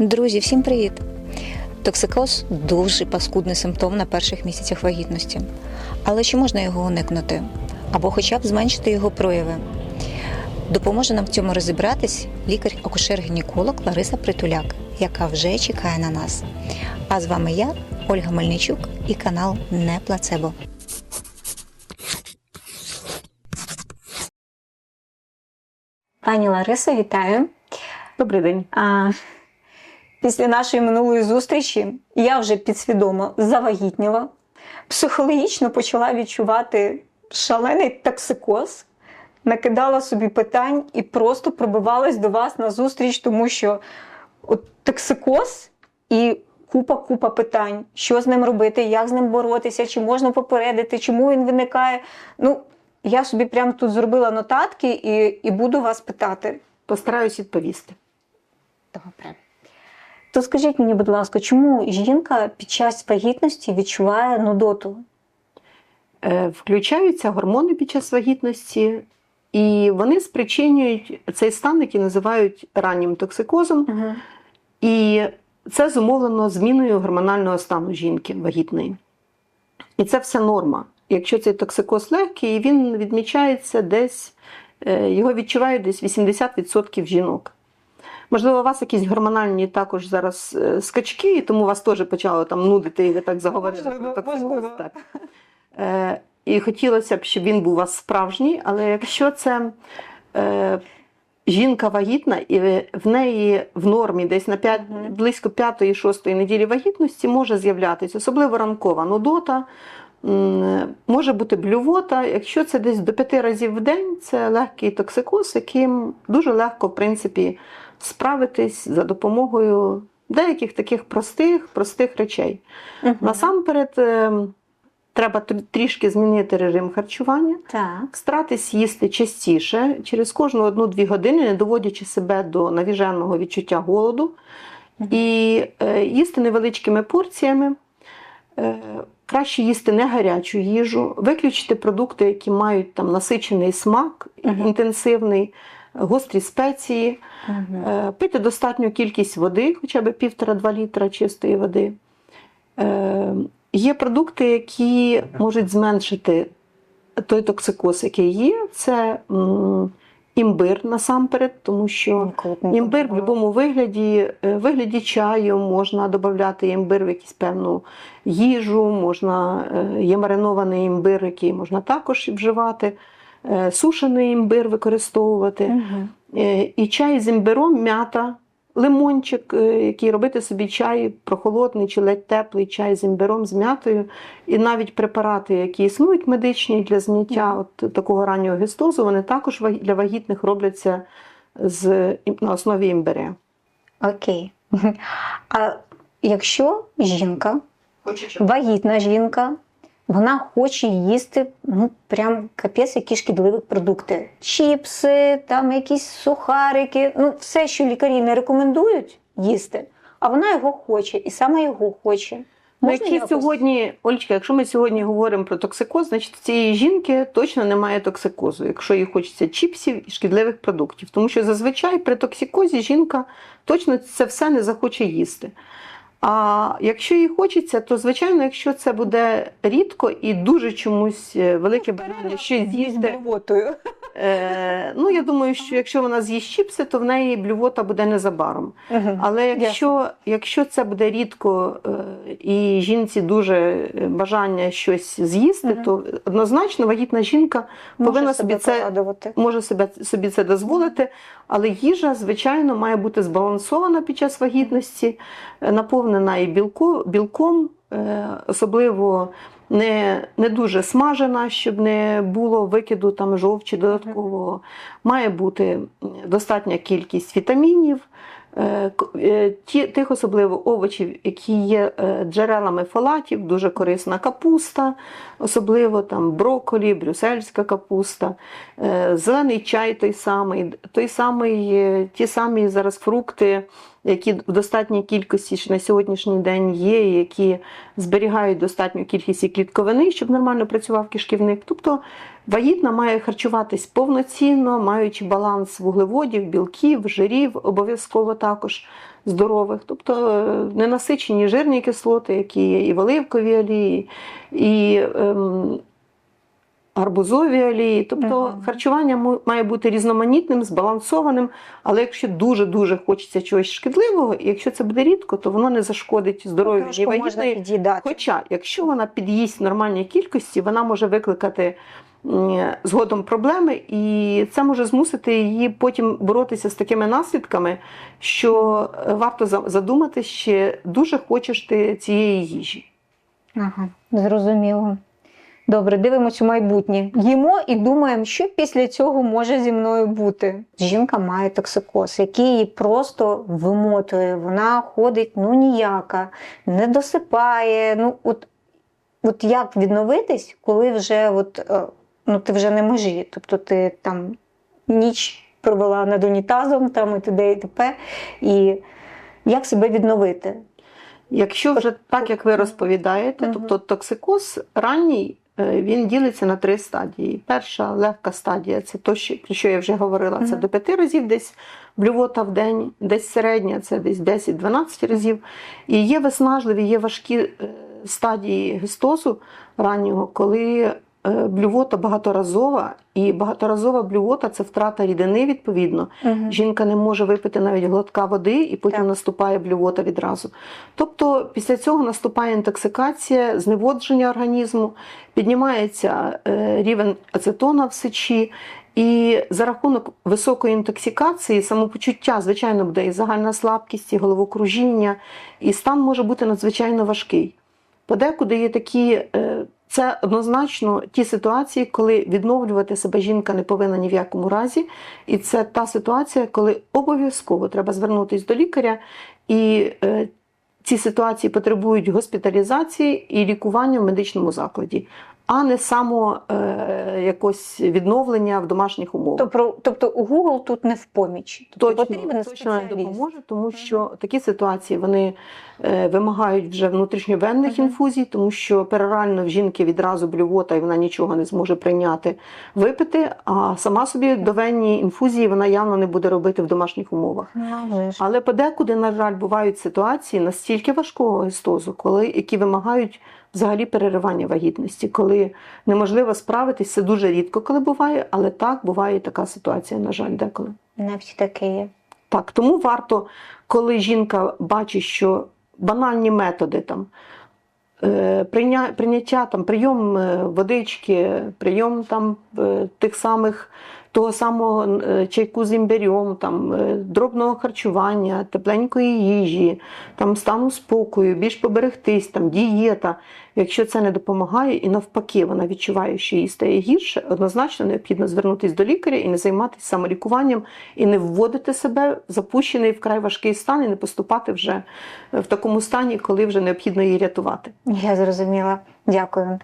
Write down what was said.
Друзі, всім привіт! Токсикоз дуже паскудний симптом на перших місяцях вагітності. Але чи можна його уникнути? Або хоча б зменшити його прояви? Допоможе нам в цьому розібратись лікар-акушер-гінеколог Лариса Притуляк, яка вже чекає на нас. А з вами я, Ольга Мельничук, і канал Не Плацебо. Пані Ларисо, вітаю! Добрий день. А, після нашої минулої зустрічі я вже підсвідомо завагітніла, психологічно почала відчувати шалений токсикоз, накидала собі питань і просто пробивалась до вас на зустріч, тому що от токсикоз і купа-купа питань, що з ним робити, як з ним боротися, чи можна попередити, чому він виникає. Ну, я собі прямо тут зробила нотатки і, і буду вас питати. Постараюсь відповісти. Добре. То скажіть мені, будь ласка, чому жінка під час вагітності відчуває нудоту? Е, Включаються гормони під час вагітності, і вони спричинюють цей стан, який називають раннім токсикозом. Угу. І це зумовлено зміною гормонального стану жінки вагітної. І це все норма. Якщо цей токсикоз легкий, він відмічається десь, е, його відчувають десь 80% жінок. Можливо, у вас якісь гормональні також зараз е, скачки, і тому вас теж почало там нудити, і ви так заговорили. Можливо, можливо. Так. Е, і хотілося б, щоб він був у вас справжній, але якщо це е, жінка вагітна, і в неї в нормі десь на 5, Мгм. близько 5-6 неділі вагітності може з'являтися, особливо ранкова нудота, може бути блювота. Якщо це десь до 5 разів в день, це легкий токсикоз, яким дуже легко, в принципі, справитись за допомогою деяких таких простих, простих речей. Насамперед, е, треба трішки змінити режим харчування, Так. старатись їсти частіше, через кожну одну-дві години, не доводячи себе до навіженого відчуття голоду, і е, їсти невеличкими порціями. Е, Краще їсти не гарячу їжу, виключити продукти, які мають там насичений смак, Мгм. інтенсивний, гострі спеції. Е, Пити достатню кількість води, хоча б півтора-два літра чистої води. Е, Є продукти, які можуть зменшити той токсикоз, який є. Це імбир насамперед, тому що імбир в будь-якому вигляді, е, вигляді чаю можна додати імбир в якусь певну їжу, можна, є маринований імбир, який можна також вживати, сушений імбир використовувати. Е, І чай з імбиром, м'ята, лимончик, е, який робити собі чай прохолодний чи ледь теплий чай з імбиром, з м'ятою. І навіть препарати, які існують медичні для зняття от такого раннього гистозу, вони також для вагітних робляться з, на основі імбиря. Окей. А якщо жінка, вагітна жінка, вона хоче їсти ну прям капець, які шкідливі продукти. Чіпси, там якісь сухарики, ну все, що лікарі не рекомендують їсти, а вона його хоче, і саме його хоче. Ну, які якось? сьогодні, Олечка, якщо ми сьогодні говоримо про токсикоз, значить цієї жінки точно немає токсикозу, якщо їй хочеться чіпсів і шкідливих продуктів. Тому що зазвичай при токсикозі жінка точно це все не захоче їсти. А якщо їй хочеться, то звичайно, якщо це буде рідко і дуже чомусь е, велике бажання щось з'їсти. Е, ну я думаю, що якщо вона з'їсть чіпси, то в неї блювота буде незабаром. Але якщо, якщо це буде рідко е, і жінці дуже е, бажання щось з'їсти, то однозначно вагітна жінка повинна собі це може себе собі це дозволити. Але їжа, звичайно, має бути збалансована під час вагітності, е, наповнена і білко, білком, е, особливо не, не дуже смажена, щоб не було викиду там жовчі додаткового. Має бути достатня кількість вітамінів. е, е, тих особливо овочів, які є джерелами фолатів, дуже корисна капуста, особливо там брокколі, брюссельська капуста, зелений чай той самий, той самий, ті самі зараз фрукти, які в достатній кількості на сьогоднішній день є, які зберігають достатню кількість і клітковини, щоб нормально працював кишківник. Тобто вагітна має харчуватись повноцінно, маючи баланс вуглеводів, білків, жирів, обов'язково також здорових, тобто е, ненасичені жирні кислоти, які є і в оливковій олії, і ем, гарбузові олії. Тобто Мгм. харчування має бути різноманітним, збалансованим, але якщо дуже-дуже хочеться чогось шкідливого, і якщо це буде рідко, то воно не зашкодить здоров'ю ні вагітної. Хоча, якщо вона під'їсть в нормальній кількості, вона може викликати згодом проблеми, і це може змусити її потім боротися з такими наслідками, що е, варто за- задуматись, чи дуже хочеш ти цієї їжі. Ага, зрозуміло. Добре, дивимося майбутнє. Їмо і думаємо, що після цього може зі мною бути. Жінка має токсикоз, який її просто вимотує. Вона ходить ну ніяка, не досипає. Ну, от, от як відновитись, коли вже от, е, ну, ти вже не межі? Тобто ти там ніч провела над унітазом, там і т.д. і т.п. І як себе відновити? Якщо вже так, як ви розповідаєте, тобто токсикоз ранній, він ділиться на три стадії. Перша легка стадія це то, про що я вже говорила, це до п'яти разів десь блювота в день, десь середня, це десь 10-12 разів. І є виснажливі, є важкі е, стадії гестозу раннього, коли е, блювота багаторазова, і багаторазова блювота це втрата рідини відповідно. Угу. Жінка не може випити навіть глотка води, і потім Так. наступає блювота відразу. Тобто після цього наступає інтоксикація, зневодження організму, піднімається е, рівень ацетона в сечі. І за рахунок високої інтоксикації самопочуття, звичайно, буде і загальна слабкість, і головокружіння, і стан може бути надзвичайно важкий. Подекуди є такі, е, це однозначно ті ситуації, коли відновлювати себе жінка не повинна ні в якому разі. І це та ситуація, коли обов'язково треба звернутися до лікаря, і е, ці ситуації потребують госпіталізації і лікування в медичному закладі, а не само е, якось відновлення в домашніх умовах. Тобто, тобто у Google тут не в поміч. Тобто Точно, потрібен точно не допоможе, тому що такі ситуації вони е, вимагають вже внутрішньовенних Мгм. інфузій, тому що перорально в жінки відразу блювота і вона нічого не зможе прийняти, випити, а сама собі довенні інфузії вона явно не буде робити в домашніх умовах. Ну, вже ж. Але подекуди, на жаль, бувають ситуації настільки важкого гистозу, коли які вимагають взагалі переривання вагітності, коли неможливо справитись. Це дуже рідко, коли буває, але так буває і така ситуація, на жаль, деколи. Навіть таке є. Так, тому варто, коли жінка бачить, що банальні методи там. е, Прийняття там прийом е, водички, прийом там е, тих самих того самого е, чайку з імбирем, там е, дробного харчування, тепленької їжі, там стану спокою, більш поберегтись, там дієта. Якщо це не допомагає, і навпаки, вона відчуває, що їй стає гірше, однозначно необхідно звернутися до лікаря і не займатися самолікуванням, і не вводити себе в запущений вкрай важкий стан, і не поступати вже в такому стані, коли вже необхідно її рятувати. Я зрозуміла. Дякую.